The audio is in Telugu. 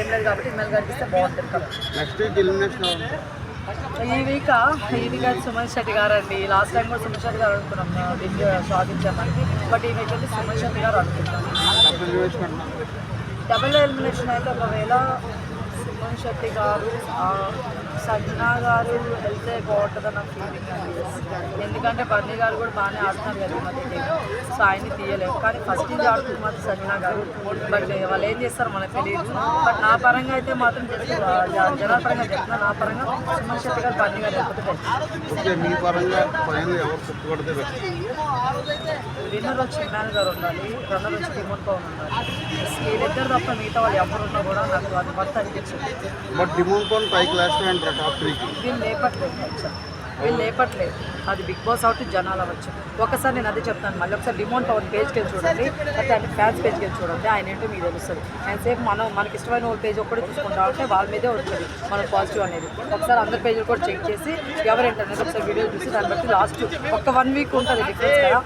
ఏం లేదు కాబట్టి బాగుంటుంది నెక్స్ట్ వీక్ ఎలిమినేషన్ అవ్వాలి ఈ వీక్ ఈ వీక్ సుమన్ శెట్టి గారు అండి లాస్ట్ టైం కూడా సుమన్ శెట్టి గారు అనుకున్నాం బిగ్ సాధించామని. బట్ ఈ వీక్ అయితే సుమన్ శెట్టి గారు అనుకుంటాం. డబుల్ ఎలిమినేషన్ అంటున్నాను డబుల్ ఎలిమినేషన్ అయితే ఒకవేళ సుమన్ శెట్టి గారు ఆ, సజ్జనా గారు వెళ్తే బాగుంటుందని నా ఫీలింగ్ అండి. ఎందుకంటే బన్నీ గారు కూడా బాగానే ఆడుతున్నారు కదా మధ్య. సో ఆయన్ని తీయలేము. కానీ ఫస్ట్ నుంచి ఆడుతుంది మాత్రం సజ్జనా గారు. బట్ వాళ్ళు ఏం చేస్తారు మనకు తెలియదు. బట్ నా పరంగా అయితే మాత్రం జస్ట్ జనాల పరంగా చెప్తున్నా నా పరంగా సుమన్ శెట్టి గారు బన్నీ గారు విన్నర్ వచ్చి ఇమ్మాన్ గారు ఉండాలి. రన్నర్ వచ్చి డిమోట్ పవన్ ఉండాలి. వీళ్ళిద్దరు తప్ప మిగతా వాళ్ళు ఎవరున్నా కూడా నాకు అది మొత్తం అనిపించింది. బట్ అంటారు టాప్ త్రీకి? వీళ్ళు లేపట్లేదు వీళ్ళు లేపట్లేదు. అది బిగ్ బాస్ అవుట్ జనాలు అవ్వచ్చు. ఒకసారి నేను అదే చెప్తాను మళ్ళీ ఒకసారి డిమోన్ పవన్ పేజ్కి వెళ్ళి చూడండి అయితే ఆయన ఫ్యాన్స్ పేజ్కి వెళ్ళి చూడండి ఆయన ఏంటో మీకు తెలుస్తుంది. ఆయన సేపు మనం మనకి ఇష్టమైన వాళ్ళ పేజ్ ఒక్కడే చూసుకుంటా ఉంటే వాళ్ళ మీదే వస్తుంది మన పాజిటివ్ అనేది. ఒకసారి అందరి పేజీలు కూడా చెక్ చేసి ఎవరు ఏంటనేది ఒకసారి వీడియో చూసి దాన్ని బట్టి లాస్ట్ ఒక వన్ వీక్ ఉంటుంది డిఫరెన్స్ కదా.